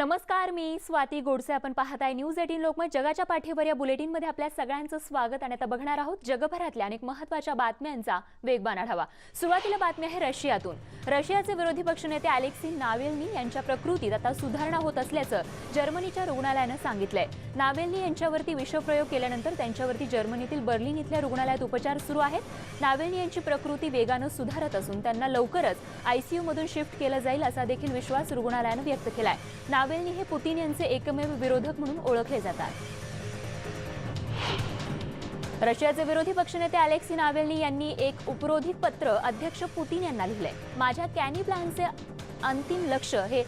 नमस्कार मी स्वाती गोडसे. आपण पाहत आहे न्यूज एटीन लोकमत. जगाच्या पाठीवर या बुलेटिनमध्ये आपल्या सगळ्यांचं स्वागत आणि आता बघणार आहोत जगभरातल्या अनेक महत्त्वाच्या बातम्यांचा वेगवान आढावा. सुरुवातीला बातमी आहे रशियातून. रशियाचे विरोधी पक्षनेते अलेक्सी नावेलनी यांच्या प्रकृतीत आता सुधारणा होत असल्याचं जर्मनीच्या रुग्णालयानं सांगितलंय. नावेल्नी यांच्यावरती विषप्रयोग केल्यानंतर त्यांच्यावरती जर्मनीतील बर्लिन इथल्या रुग्णालयात उपचार सुरू आहेत. नावेलनी यांची प्रकृती वेगानं सुधारत असून त्यांना लवकरच आयसीयू मधून शिफ्ट केलं जाईल असा देखील विश्वास रुग्णालयानं व्यक्त केलाय. नावेल्नी हे पुतीन यांचे एकमेव विरोधक म्हणून ओळखले जातात. रशियाचे विरोधी पक्षनेते अलेक्सी नावेलनी यांनी एक उपरोधिक पत्र अध्यक्ष पुतीन यांना लिहिलंय. माझ्या कॅनी प्लॅनचे अंतिम लक्ष हे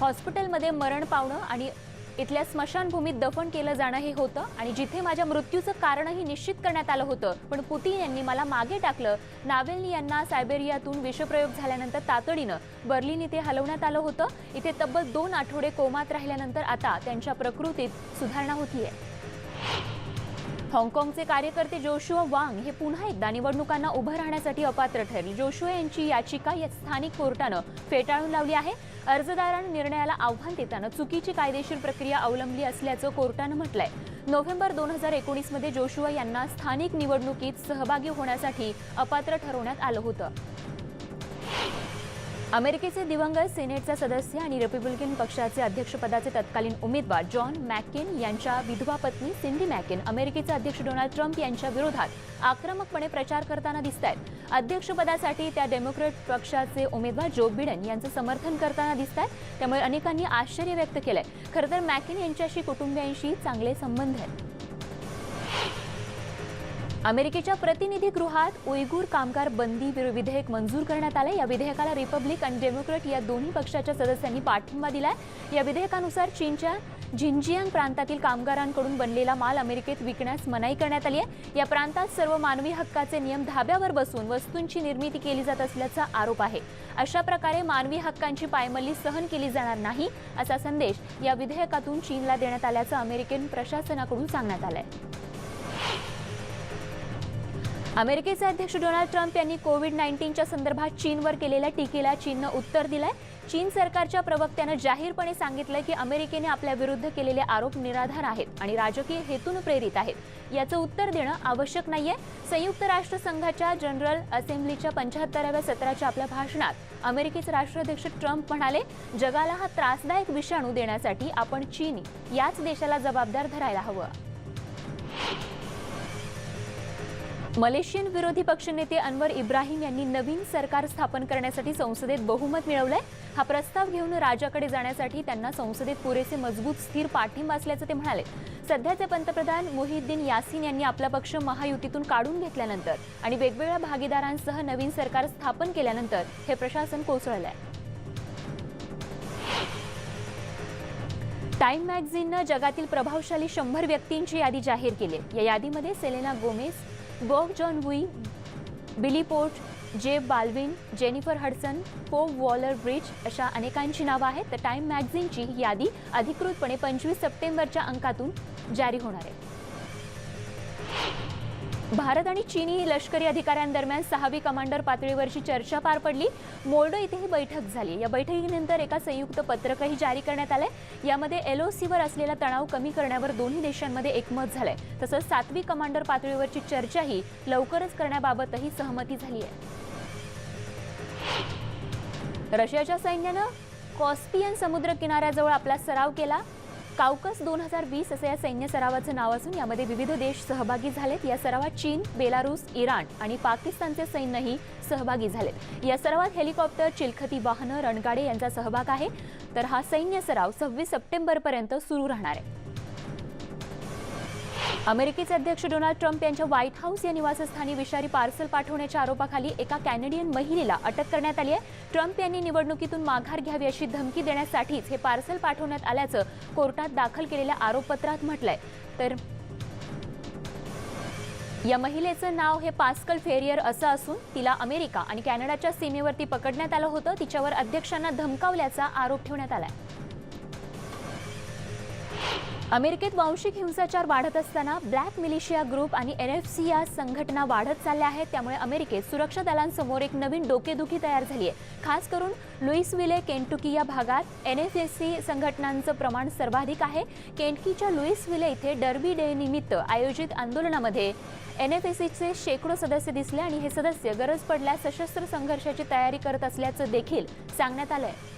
हॉस्पिटलमध्ये मरण पावणं आणि इथल्या स्मशानभूमीत दफन केलं जाणं हे होतं आणि जिथे माझ्या मृत्यूचं कारणही निश्चित करण्यात आलं होतं पण पुतीन यांनी मला मागे टाकलं. नावेलनी यांना सायबेरियातून विषप्रयोग झाल्यानंतर तातडीनं बर्लिन इथे हलवण्यात आलं होतं. इथे तब्बल दोन आठवडे कोमात राहिल्यानंतर आता त्यांच्या प्रकृतीत सुधारणा होतीये. हाँगकाँगचे कार्यकर्ते जोशुआ वांग हे पुन्हा एकदा निवडणुकांना उभं राहण्यासाठी अपात्र ठरले. जोशुआ यांची याचिका या स्थानिक कोर्टानं फेटाळून लावली आहे. अर्जदारानं निर्णयाला आव्हान देताना चुकीची कायदेशीर प्रक्रिया अवलंबली असल्याचं कोर्टानं म्हटलंय. नोव्हेंबर दोन हजार एकोणीसमध्ये जोशुआ यांना स्थानिक निवडणुकीत सहभागी होण्यासाठी अपात्र ठरवण्यात आलं होतं. अमेरिकेचे दिवंगत सेनेटचा सदस्य आणि रिपब्लिकन पक्षाचे अध्यक्षपदाचे तत्कालीन उमेदवार जॉन मॅकेन यांच्या विधवा पत्नी सिंधी मॅकेन अमेरिकेचे अध्यक्ष डोनाल्ड ट्रम्प यांच्या विरोधात आक्रमकपणे प्रचार करताना दिसत आहेत अध्यक्षपदासाठी त्या डेमोक्रेट पक्षाचे उमेदवार जो बिडन यांचं समर्थन करताना दिसत आहेत त्यामुळे अनेकांनी आश्चर्य व्यक्त केलंय. खरं तर मॅकेन यांच्याशी कुटुंबियांशी चांगले संबंध आहेत. अमेरिकेच्या प्रतिनिधी गृहात उयगूर कामगार बंदी विधेयक मंजूर करण्यात आले या विधेयकाला रिपब्लिक आणि डेमोक्रेट या दोन्ही पक्षाच्या सदस्यांनी पाठिंबा दिलाय. या विधेयकानुसार चीनच्या झिंजियांग प्रांतातील कामगारांकडून बनलेला माल अमेरिकेत विकण्यास मनाई करण्यात आली आहे. या प्रांतात सर्व मानवी हक्काचे नियम धाब्यावर बसून वस्तूंची निर्मिती केली जात असल्याचा आरोप आहे. अशा प्रकारे मानवी हक्कांची पायमल्ली सहन केली जाणार नाही असा संदेश या विधेयकातून चीनला देण्यात आल्याचं अमेरिकन प्रशासनाकडून सांगण्यात आलंय. अमेरिकेचे अध्यक्ष डोनाल्ड ट्रम्प यांनी कोविड नाईन्टीनच्या संदर्भात चीनवर केलेल्या टीकेला चीननं उत्तर दिलंय. चीन सरकारच्या प्रवक्त्यानं जाहीरपणे सांगितलंय की अमेरिकेने आपल्या विरुद्ध केलेले आरोप निराधार आहेत आणि राजकीय हेतून प्रेरित आहेत. याचं उत्तर देणं आवश्यक नाहीये. संयुक्त राष्ट्र संघाच्या जनरल असेंब्लीच्या पंच्याहत्तराव्या सत्राच्या आपल्या भाषणात अमेरिकेचे राष्ट्राध्यक्ष ट्रम्प म्हणाले जगाला हा त्रासदायक विषाणू देण्यासाठी आपण चीन याच देशाला जबाबदार धरायला हवं. मलेशियन विरोधी पक्षनेते अनवर इब्राहिम यांनी नवीन सरकार स्थापन करण्यासाठी संसदेत बहुमत मिळवलंय. हा प्रस्ताव घेऊन राजाकडे जाण्यासाठी त्यांना संसदेत पुरेसे मजबूत स्थिर पाठिंबा असल्याचं ते म्हणाले. सध्याचे पंतप्रधान मोहिद्दीन यासिन यांनी आपला पक्ष महायुतीतून काढून घेतल्यानंतर आणि वेगवेगळ्या भागीदारांसह नवीन सरकार स्थापन केल्यानंतर हे प्रशासन कोसळलं आहे टाइम मॅगझिननं जगातील प्रभावशाली शंभर व्यक्तींची यादी जाहीर केली. आहे. या यादीमध्ये सेलेना गोमेस बॉग John we Billy Porter J Balvin Jennifer Hudson Phoebe Waller Bridge अशा अनेकांची नावं आहेत. तर टाईम मॅगझिनची ही यादी अधिकृतपणे पंचवीस सप्टेंबरच्या अंकातून जारी होणार आहे. भारत आणि चीनी लष्करी अधिकाऱ्यांदरम्यान सहावी कमांडर पातळीवरची चर्चा पार पडली. मोल्डो इथे ही बैठक झाली. या बैठकीनंतर एका संयुक्त पत्रकही जारी करण्यात आलंय. यामध्ये एल ओ सीवर असलेला तणाव कमी करण्यावर दोन्ही देशांमध्ये एकमत झालंय. तसंच सातवी कमांडर पातळीवरची चर्चाही लवकरच करण्याबाबतही सहमती झाली आहे रशियाच्या सैन्यानं कॉस्पियन समुद्र किनाऱ्याजवळ आपला सराव केला. काउकस दोन हजार वीस असं या सैन्य सरावाचं नाव असून यामध्ये विविध देश सहभागी झालेत. या सरावात चीन बेलारूस इराण आणि पाकिस्तानचे सैन्यही सहभागी झालेत. या सरावात हेलिकॉप्टर चिलखती वाहनं रणगाडे यांचा सहभाग आहे. तर हा सैन्य सराव सव्वीस सप्टेंबरपर्यंत सुरू राहणार आहे. अमेरिकेचे अध्यक्ष डोनाल्ड ट्रम्प यांच्या व्हाईट हाऊस या निवासस्थानी विषारी पार्सल पाठवण्याच्या आरोपाखाली एका कॅनेडियन महिलेला अटक करण्यात आली आहे. ट्रम्प यांनी निवडणुकीतून माघार घ्यावी अशी धमकी देण्यासाठीच हे पार्सल पाठवण्यात आल्याचं कोर्टात दाखल केलेल्या आरोपपत्रात म्हटलंय. तर या महिलेचं नाव हे पास्कल फेरियर असं असून तिला अमेरिका आणि कॅनडाच्या सीमेवरती पकडण्यात आलं होतं. तिच्यावर अध्यक्षांना धमकावल्याचा आरोप ठेवण्यात आलाय. अमेरिकेत वांशिक हिंसाचार वाढत असताना ब्लॅक मिलिशिया ग्रुप आणि एन एफ सी या संघटना वाढत चालल्या आहेत. त्यामुळे अमेरिकेत सुरक्षा दलांसमोर एक नवीन डोकेदुखी तयार झाली आहे खास करून लुईसविले केंटुकी या भागात एन एफ एस सी संघटनांचं प्रमाण सर्वाधिक आहे. केंटकीच्या लुईसविले इथे डर्बी डे निमित्त आयोजित आंदोलनामध्ये एन एफ एस सीचे शेकडो सदस्य दिसले आणि हे सदस्य गरज पडल्यास सशस्त्र संघर्षाची तयारी करत असल्याचं देखील सांगण्यात आलं आहे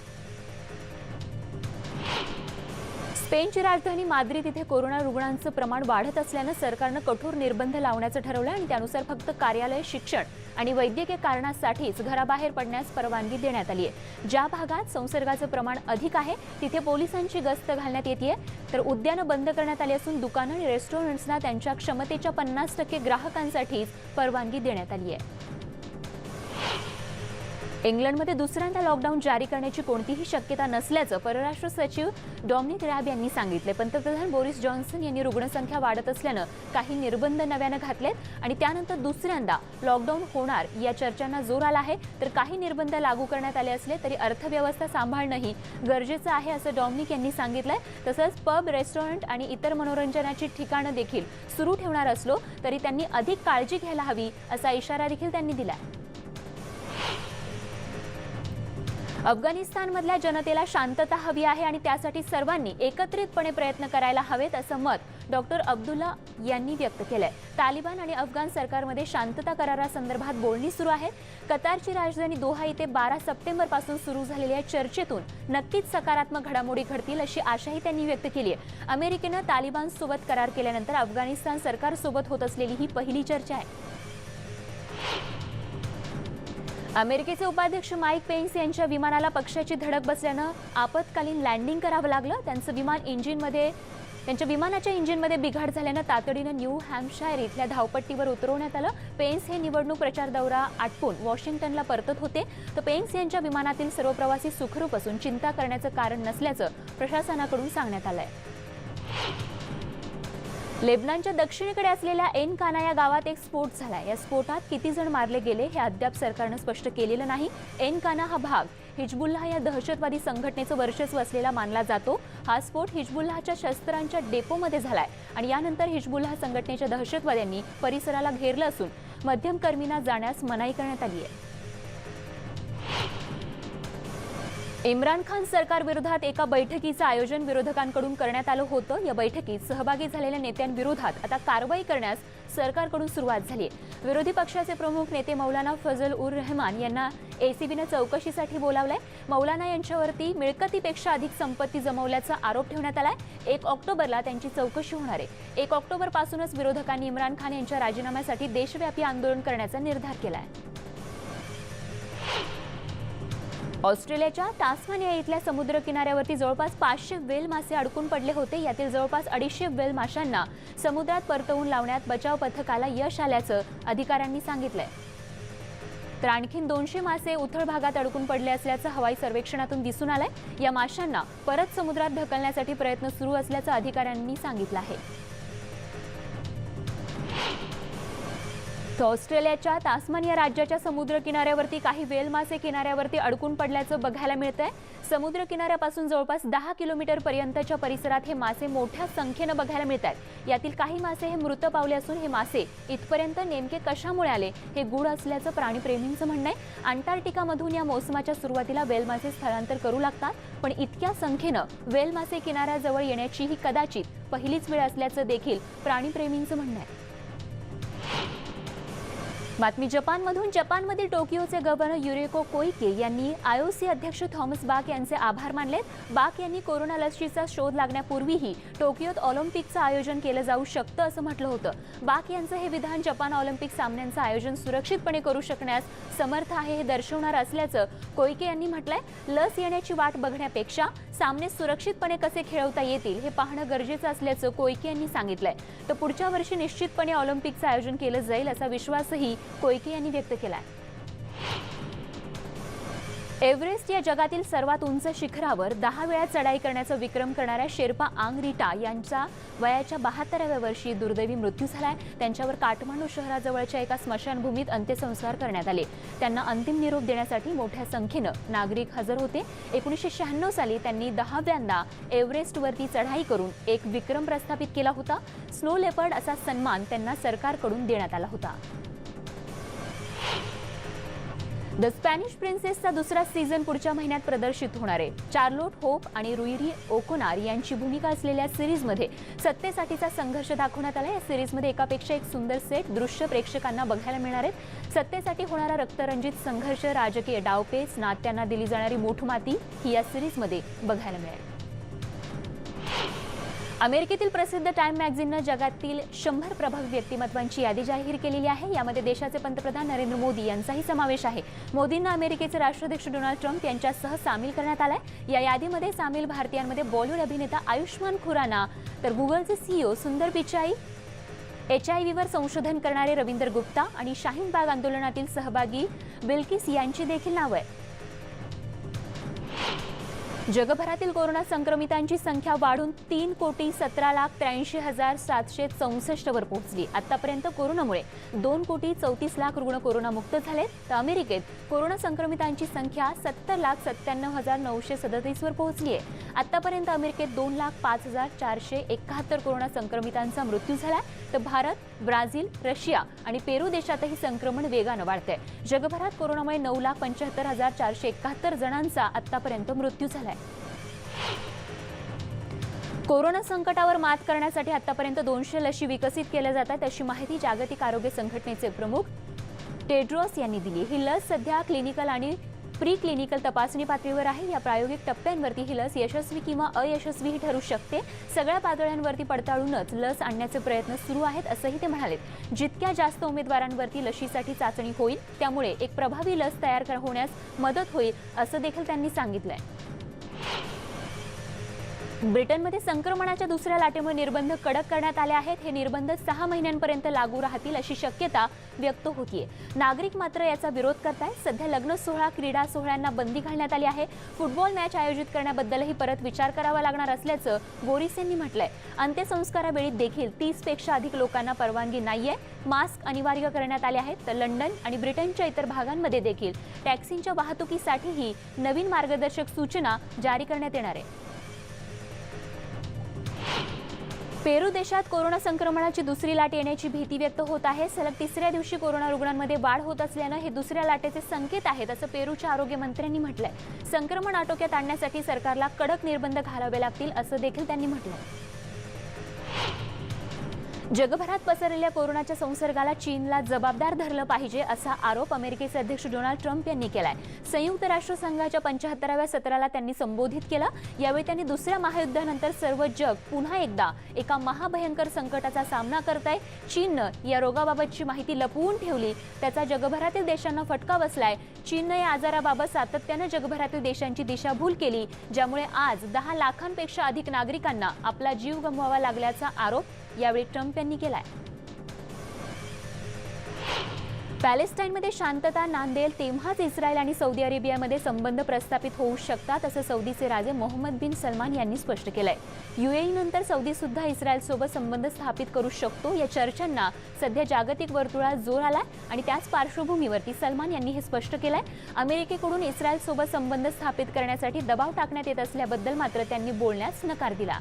स्पेनची राजधानी माद्रिद इथे कोरोना रुग्णांचं प्रमाण वाढत असल्यानं सरकारनं कठोर निर्बंध लावण्याचं ठरवलं आणि त्यानुसार फक्त कार्यालय शिक्षण आणि वैद्यकीय कारणासाठीच घराबाहेर पडण्यास परवानगी देण्यात आली आहे ज्या भागात संसर्गाचं प्रमाण अधिक आहे तिथे पोलिसांची गस्त घालण्यात येते तर उद्यानं बंद करण्यात आली असून दुकानं आणि रेस्टॉरंट्सना त्यांच्या क्षमतेच्या पन्नास टक्के ग्राहकांसाठीच परवानगी देण्यात आली आहे इंग्लंडमध्ये दुसऱ्यांदा लॉकडाऊन जारी करण्याची कोणतीही शक्यता नसल्याचं परराष्ट्र सचिव डॉमिनिक रॅब यांनी सांगितले पंतप्रधान बोरिस जॉन्सन यांनी रुग्णसंख्या वाढत असल्यानं काही निर्बंध नव्यानं घातलेत आणि त्यानंतर दुसऱ्यांदा लॉकडाऊन होणार या चर्चांना जोर आला आहे. तर काही निर्बंध लागू करण्यात आले असले तरी अर्थव्यवस्था सांभाळणंही गरजेचं आहे असं डॉमिनिक यांनी सांगितलंय. तसंच पब रेस्टॉरंट आणि इतर मनोरंजनाची ठिकाणं देखील सुरू ठेवणार असलो तरी त्यांनी अधिक काळजी घ्यायला हवी असा इशारा देखील त्यांनी दिलाय. अफगाणिस्तानमधल्या जनतेला शांतता हवी आहे आणि त्यासाठी सर्वांनी एकत्रितपणे प्रयत्न करायला हवेत असं मत डॉक्टर अब्दुल्ला यांनी व्यक्त केलंय. तालिबान आणि अफगाण सरकारमध्ये शांतता करारासंदर्भात बोलणी सुरू आहेत कतारची राजधानी दोहा इथे बारा सप्टेंबरपासून सुरू झालेल्या चर्चेतून नक्कीच सकारात्मक घडामोडी घडतील अशी आशाही त्यांनी व्यक्त केली आहे. अमेरिकेनं तालिबान सोबत करार केल्यानंतर अफगाणिस्तान सरकारसोबत होत असलेली ही पहिली चर्चा आहे. अमेरिकेचे उपाध्यक्ष माईक पेन्स यांच्या विमानाला पक्षाची धडक बसल्यानं आपत्कालीन लँडिंग करावं लागलं. त्यांचं विमान इंजिनमध्ये त्यांच्या विमानाच्या इंजिनमध्ये बिघाड झाल्यानं तातडीनं न्यू हॅम्पशायर इथल्या धावपट्टीवर उतरवण्यात आलं. पेन्स हे निवडणूक प्रचार दौरा आटपून वॉशिंग्टनला परतत होते. तर पेन्स यांच्या विमानातील सर्व प्रवासी सुखरूप असून चिंता करण्याचं कारण नसल्याचं प्रशासनाकडून सांगण्यात आलं आहे लेबनानच्या दक्षिणेकडे असलेल्या एन काना या गावात एक स्फोट झाला. या स्फोटात किती जण मारले गेले हे अद्याप सरकारनं स्पष्ट केलेलं नाही. एन काना हा भाग हिजबुल्ला या दहशतवादी संघटनेचं वर्चस्व असलेला मानला जातो. हा स्फोट हिजबुल्लाहच्या शस्त्रांच्या डेपोमध्ये झालाय आणि यानंतर हिजबुल्लाह संघटनेच्या दहशतवाद्यांनी परिसराला घेरलं असून मध्यमकर्मींना जाण्यास मनाई करण्यात आली आहे. इम्रान खान सरकार विरोधात एका बैठकीचं आयोजन विरोधकांकडून करण्यात आलं होतं. या बैठकीत सहभागी झालेल्या नेत्यांविरोधात आता कारवाई करण्यास सरकारकडून सुरुवात झाली आहे. विरोधी पक्षाचे प्रमुख नेते मौलाना फजल उर रहमान यांना एसीबीनं चौकशीसाठी बोलावलंय. मौलाना यांच्यावरती मिळकतीपेक्षा अधिक संपत्ती जमवल्याचा आरोप ठेवण्यात आलाय. एक ऑक्टोबरला त्यांची चौकशी होणार आहे. एक ऑक्टोबर पासूनच विरोधकांनी इम्रान खान यांच्या राजीनाम्यासाठी देशव्यापी आंदोलन करण्याचा निर्धार केला आहे ऑस्ट्रेलियाच्या टास्मानिया इथल्या समुद्र किनाऱ्यावरती जवळपास पाचशे वेल मासे अडकून पडले होते. यातील जवळपास अडीचशे वेल माशांना समुद्रात परतवून लावण्यात बचाव पथकाला यश आल्याचं अधिकाऱ्यांनी सांगितलंय. तर आणखीन दोनशे मासे उथळ भागात अडकून पडले असल्याचं हवाई सर्वेक्षणातून दिसून आलंय. या माशांना परत समुद्रात ढकलण्यासाठी प्रयत्न सुरू असल्याचं अधिकाऱ्यांनी सांगितलं आहे. इथं ऑस्ट्रेलियाच्या तास्मानिया राज्याच्या समुद्र किनाऱ्यावरती काही वेल मासे किनाऱ्यावरती अडकून पडल्याचं बघायला मिळतंय. समुद्र किनाऱ्यापासून जवळपास दहा किलोमीटर पर्यंतच्या परिसरात हे मासे मोठ्या संख्येनं बघायला मिळत आहेत यातील काही मासे हे मृत पावले असून हे मासे इथपर्यंत नेमके कशामुळे आले हे गूढ असल्याचं प्राणीप्रेमींचं म्हणणं आहे. अंटार्क्टिकामधून या मोसमाच्या सुरुवातीला वेल मासे स्थलांतर करू लागतात पण इतक्या संख्येनं वेल मासे किनाऱ्याजवळ येण्याची ही कदाचित पहिलीच वेळ असल्याचं देखील प्राणीप्रेमींचं म्हणणं आहे. बातमी जपानमधून. जपानमधील टोकियोचे गव्हर्नर युरेको कोइके यांनी आयओसी अध्यक्ष थॉमस बाक यांचे आभार मानलेत. बाक यांनी कोरोना लसीचा शोध लागण्यापूर्वीही टोकियोत ऑलिम्पिकचं आयोजन केलं जाऊ शकतं असं म्हटलं होतं. बाक यांचं हे विधान जपान ऑलिम्पिक सामन्यांचं आयोजन सुरक्षितपणे करू शकण्यास समर्थ आहे हे दर्शवणार असल्याचं कोइके यांनी म्हटलंय. लस येण्याची वाट बघण्यापेक्षा सामने सुरक्षितपणे कसे खेळवता येतील हे पाहणं गरजेचं असल्याचं कोयके यांनी सांगितलंय. तर पुढच्या वर्षी निश्चितपणे ऑलिम्पिकचं आयोजन केलं जाईल असा विश्वासही कोयके यांनी व्यक्त केलाय. एव्हरेस्ट या जगातील सर्वात उंच शिखरावर दहा वेळा चढाई करण्याचा विक्रम करणाऱ्या शेर्पा आंग रिटा यांचा वयाच्या बहात्तराव्या वर्षी दुर्दैवी मृत्यू झालाय. त्यांच्यावर काठमांडू शहराजवळच्या एका स्मशानभूमीत अंत्यसंस्कार करण्यात आले. त्यांना अंतिम निरोप देण्यासाठी मोठ्या संख्येनं नागरिक हजर होते. एकोणीसशे शहाण्णव साली त्यांनी दहाव्यांदा एव्हरेस्टवरती चढाई करून एक विक्रम प्रस्थापित केला होता. स्नो लेपर्ड असा सन्मान त्यांना सरकारकडून देण्यात आला होता. द स्पॅनिश प्रिन्सेसचा दुसरा सीझन पुढच्या महिन्यात प्रदर्शित होणार आहे. चार्लोट होप आणि रुईरी ओकोनार यांची भूमिका असलेल्या सिरीजमध्ये सत्तेसाठीचा संघर्ष दाखवण्यात आला या सिरीजमध्ये एकापेक्षा एक सुंदर सेट दृश्य प्रेक्षकांना बघायला मिळणार आहेत. सत्तेसाठी होणारा रक्तरंजित संघर्ष राजकीय डावपेच नात्यांना दिली जाणारी मोठमाती ही या सिरीजमध्ये बघायला मिळेल. अमेरिकेतील प्रसिद्ध टाइम मॅगझिननं जगातील शंभर प्रभावी व्यक्तिमत्वांची यादी जाहीर केलेली आहे. यामध्ये देशाचे पंतप्रधान नरेंद्र मोदी यांचाही समावेश आहे. मोदींना अमेरिकेचे राष्ट्राध्यक्ष डोनाल्ड ट्रम्प यांच्यासह सामील करण्यात आलाय. या यादीमध्ये सामील भारतीयांमध्ये बॉलिवूड अभिनेता आयुष्मान खुराना तर गुगलचे सीईओ सुंदर पिचाई एच आय व्हीवर संशोधन करणारे रवींद्र गुप्ता आणि शाहीन बाग आंदोलनातील सहभागी बिल्किस यांची देखील नावं आहे जगभरातील कोरोना संक्रमितांची संख्या वाढून तीन कोटी सतरा लाख त्र्याऐंशी हजार सातशे चौसष्टवर पोहोचली. आतापर्यंत कोरोनामुळे दोन कोटी चौतीस लाख रुग्ण कोरोनामुक्त झाले. तर अमेरिकेत कोरोना संक्रमितांची संख्या सत्तर लाख सत्त्याण्णव हजार नऊशे सदतीसवर पोहोचली आहे. आतापर्यंत अमेरिकेत दोन लाख पाच हजार चारशे एकाहत्तर कोरोना संक्रमितांचा मृत्यू झाला तर भारत ब्राझील रशिया आणि पेरू देशातही संक्रमण वेगानं वाढतंय. जगभरात कोरोनामुळे नऊ लाख पंच्याहत्तर हजार चारशे एकाहत्तर जणांचा आतापर्यंत मृत्यू झालाय. कोरोना संकटावर मात करण्यासाठी आतापर्यंत दोनशे लशी विकसित केल्या जातात. अशी माहिती जागतिक आरोग्य संघटनेचे प्रमुख टेड्रॉस यांनी दिली. ही लस सध्या क्लिनिकल आणि प्री क्लिनिकल तपासणी पातळीवर आहे. या प्रायोगिक टप्प्यांवरती ही लस यशस्वी किंवा अयशस्वीही ठरू शकते. सगळ्या पातळ्यांवरती पडताळूनच लस आणण्याचे प्रयत्न सुरू आहेत असंही ते म्हणाले जितक्या जास्त उमेदवारांवरती लशीसाठी चाचणी होईल त्यामुळे एक प्रभावी लस तयार होण्यास मदत होईल असं देखील त्यांनी सांगितलंय. ब्रिटनमध्ये संक्रमणाच्या दुसऱ्या लाटेमुळे निर्बंध कडक करण्यात आले आहेत. हे निर्बंध सहा महिन्यांपर्यंत लागू राहतील अशी शक्यता व्यक्त होतीये. नागरिक मात्र याचा विरोध करतायत. सध्या लग्न सोहळा क्रीडा सोहळ्यांना बंदी घालण्यात आली आहे. फुटबॉल मॅच आयोजित करण्याबद्दलही परत विचार करावा लागणार असल्याचं बोरिस यांनी म्हटलंय. अंत्यसंस्कारावेळी देखील तीसपेक्षा अधिक लोकांना परवानगी नाहीये. मास्क अनिवार्य करण्यात आले आहेत. तर लंडन आणि ब्रिटनच्या इतर भागांमध्ये देखील टॅक्सींच्या वाहतुकीसाठीही नवीन मार्गदर्शक सूचना जारी करण्यात येणार आहे. पेरू देशात कोरोना संक्रमणाची दुसरी लाट येण्याची भीती व्यक्त होत आहे. सलग तिसऱ्या दिवशी कोरोना रुग्णांमध्ये वाढ होत असल्यानं हे दुसऱ्या लाटेचे संकेत आहेत असं पेरूच्या आरोग्य मंत्र्यांनी म्हटलंय. संक्रमण आटोक्यात आणण्यासाठी सरकारला कडक निर्बंध घालावे लागतील असं देखील त्यांनी म्हटलंय. जगभरात पसरलेल्या कोरोनाच्या संसर्गाला चीनला जबाबदार धरलं पाहिजे असा आरोप अमेरिकेचे अध्यक्ष डोनाल्ड ट्रम्प यांनी केलाय. संयुक्त राष्ट्र संघाच्या पंच्याहत्तराव्या सत्राला त्यांनी संबोधित केलं. यावेळी त्यांनी दुसऱ्या महायुद्धानंतर सर्व जग पुन्हा एकदा एका महाभयंकर संकटाचा सामना करत आहे चीननं या रोगाबाबतची माहिती लपवून ठेवली. त्याचा जगभरातील देशांना फटका बसलाय. चीननं या आजाराबाबत सातत्यानं जगभरातील देशांची दिशाभूल केली ज्यामुळे आज दहा लाखांपेक्षा अधिक नागरिकांना आपला जीव गमवावा लागल्याचा आरोप यावेळी ट्रम्प यांनी केलाय. पॅलेस्टाईनमध्ये शांतता नांदेल तेव्हाच इस्रायल आणि सौदी अरेबियामध्ये संबंध प्रस्थापित होऊ शकतात असं सौदीचे राजे मोहम्मद बिन सलमान यांनी स्पष्ट केलंय. युएई नंतर सौदी सुद्धा इस्रायलसोबत संबंध स्थापित करू शकतो या चर्चांना सध्या जागतिक वर्तुळात जोर आलाय आणि त्याच पार्श्वभूमीवरती सलमान यांनी हे स्पष्ट केलंय. अमेरिकेकडून इस्रायलसोबत संबंध स्थापित करण्यासाठी दबाव टाकण्यात येत असल्याबद्दल मात्र त्यांनी बोलण्यास नकार दिला.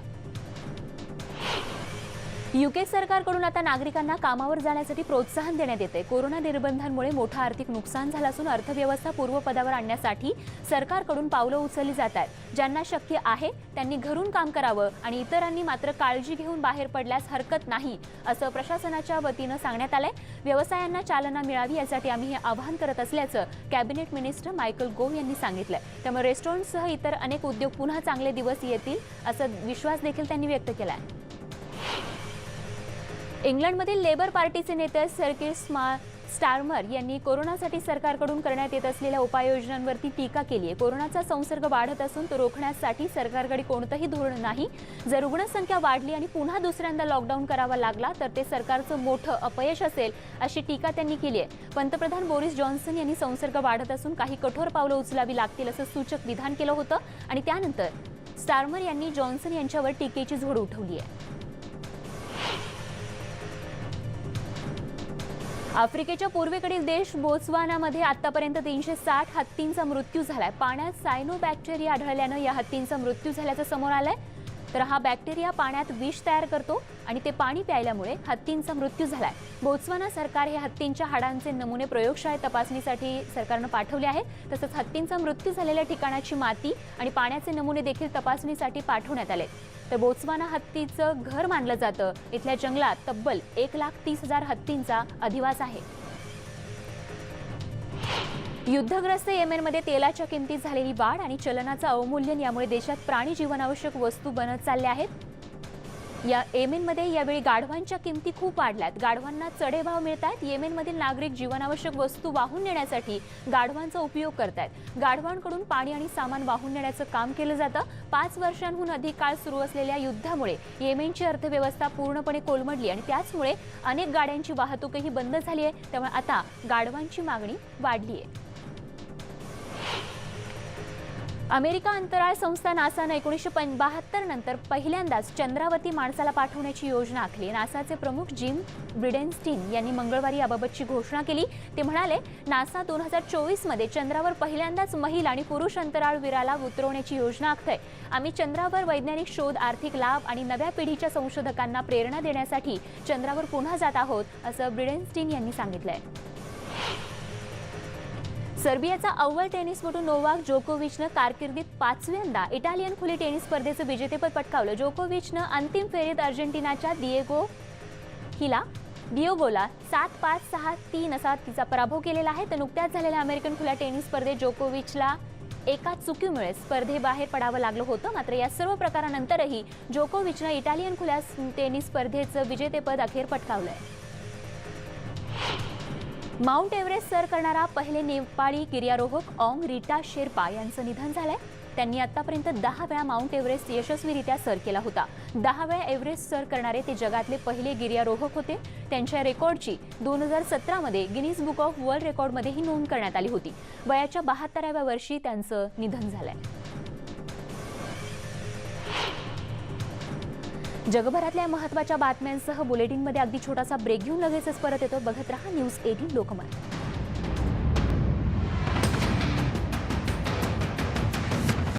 युके सरकारकडून आता नागरिकांना कामावर जाण्यासाठी प्रोत्साहन देण्यात येते कोरोना निर्बंधांमुळे मोठं आर्थिक नुकसान झालं असून अर्थव्यवस्था पूर्वपदावर आणण्यासाठी सरकारकडून पावलं उचलली जात आहेत. ज्यांना शक्य आहे त्यांनी घरून काम करावं आणि इतरांनी मात्र काळजी घेऊन बाहेर पडल्यास हरकत नाही असं प्रशासनाच्या वतीनं सांगण्यात आलंय. व्यवसायांना चालना मिळावी यासाठी आम्ही हे आवाहन करत असल्याचं कॅबिनेट मिनिस्टर मायकल गोव यांनी सांगितलंय. त्यामुळे रेस्टॉरंटसह इतर अनेक उद्योग पुन्हा चांगले दिवस येतील असा विश्वास देखील त्यांनी व्यक्त केला आहे इंग्लंडमधील लेबर पार्टीचे नेते सर्किल स्मा स्टार्मर यांनी कोरोनासाठी सरकारकडून करण्यात येत असलेल्या उपाययोजनांवरती टीका केली आहे. कोरोनाचा संसर्ग वाढत असून तो रोखण्यासाठी सरकारकडे कोणतंही धोरण नाही. जर रुग्णसंख्या वाढली आणि पुन्हा दुसऱ्यांदा लॉकडाऊन करावा लागला तर ते सरकारचं मोठं अपयश असेल अशी टीका त्यांनी केली आहे. पंतप्रधान बोरिस जॉन्सन यांनी संसर्ग वाढत असून काही कठोर पावलं उचलावी लागतील असं सूचक विधान केलं होतं. आणि त्यानंतर स्टार्मर यांनी जॉन्सन यांच्यावर टीकेची झोड उठवली आहे. आफ्रिकेच्या पूर्वेकडील देश बोत्सवानामध्ये आतापर्यंत तीनशे साठ हत्तींचा मृत्यू झालाय. पाण्यात सायनो बॅक्टेरिया आढळल्यानं या हत्तींचा मृत्यू झाल्याचं समोर आलंय. तर हा बॅक्टेरिया पाण्यात विष तयार करतो आणि ते पाणी प्यायल्यामुळे हत्तींचा मृत्यू झालाय. बोत्सवाना सरकार हे हत्तींच्या हाडांचे नमुने प्रयोगशाळेत तपासणीसाठी सरकारनं पाठवले आहेत. तसंच हत्तींचा मृत्यू झालेल्या ठिकाणाची माती आणि पाण्याचे नमुने देखील तपासणीसाठी पाठवण्यात आले तर बोत्सवाना हत्तीचं घर मानलं जातं. इथल्या जंगलात तब्बल एक लाख तीस हजार हत्तींचा अधिवास आहे. युद्धग्रस्त येमेनमध्ये तेलाच्या किमतीत झालेली वाढ आणि चलनाचं अवमूल्यन यामुळे देशात प्राणी जीवनावश्यक वस्तू बनत चालल्या आहेत. या येमेनमध्ये यावेळी गाढवांच्या किमती खूप वाढल्यात. गाढवांना चढे भाव मिळत आहेत येमेनमधील नागरिक जीवनावश्यक वस्तू वाहून नेण्यासाठी गाढवांचा उपयोग करतायत. गाढवांकडून पाणी आणि सामान वाहून नेण्याचं काम केलं जातं. पाच वर्षांहून अधिक काळ सुरू असलेल्या युद्धामुळे येमेनची अर्थव्यवस्था पूर्णपणे कोलमडली आणि त्याचमुळे अनेक गाड्यांची वाहतूकही बंद झाली आहे. त्यामुळे आता गाढवांची मागणी वाढली आहे. अमेरिका अंतराळ संस्था नासानं एकोणीसशे पं बहात्तर नंतर पहिल्यांदाच चंद्रावरती माणसाला पाठवण्याची योजना आखली. नासाचे प्रमुख जिम ब्रिडेनस्टीन यांनी मंगळवारी याबाबतची घोषणा केली. ते म्हणाले नासा दोन हजार चोवीसमध्ये चंद्रावर पहिल्यांदाच महिला आणि पुरुष अंतराळवीराला उतरवण्याची योजना आखतंय. आम्ही चंद्रावर वैज्ञानिक शोध आर्थिक लाभ आणि नव्या पिढीच्या संशोधकांना प्रेरणा देण्यासाठी चंद्रावर पुन्हा जात आहोत असं ब्रिडेनस्टीन यांनी सांगितलंय. सर्बियाचा अव्वल टेनिसपटू नोवाक जोकोविचनं कारकिर्दीत पाचव्यांदा इटालियन खुली टेनिस स्पर्धेचं विजेतेपद पटकावलं. जोकोविचनं अंतिम फेरीत अर्जेंटिनाच्या दिएगो हिला डिओगोला सात पाच सहा तीन असा तिचा पराभव केलेला आहे. तर नुकत्याच झालेल्या अमेरिकन खुल्या टेनिस स्पर्धेत जोकोविचला एका चुकीमुळे स्पर्धेबाहेर पडावं लागलं होतं. मात्र या सर्व प्रकारानंतरही जोकोविचनं इटालियन खुल्या टेनिस स्पर्धेचं विजेतेपद अखेर पटकावलं आहे माउंट एव्हरेस्ट सर करणारा पहिले नेपाळी गिर्यारोहक ऑंग रिटा शेर्पा यांचं निधन झालंय. त्यांनी आतापर्यंत दहा वेळा माउंट एव्हरेस्ट यशस्वीरित्या सर केला होता. दहा वेळा एव्हरेस्ट सर करणारे ते जगातले पहिले गिर्यारोहक होते. त्यांच्या रेकॉर्डची दोन हजार सतरामध्ये गिनीज बुक ऑफ वर्ल्ड रेकॉर्डमध्येही नोंद करण्यात आली होती. वयाच्या बहात्तराव्या वर्षी त्यांचं निधन झालंय. जगभरातल्या महत्त्वाच्या बातम्यांसह बुलेटिनमध्ये अगदी छोटासा ब्रेक घेऊन लगेचच परत येतो. बघत रहा न्यूज एटीन लोकमत.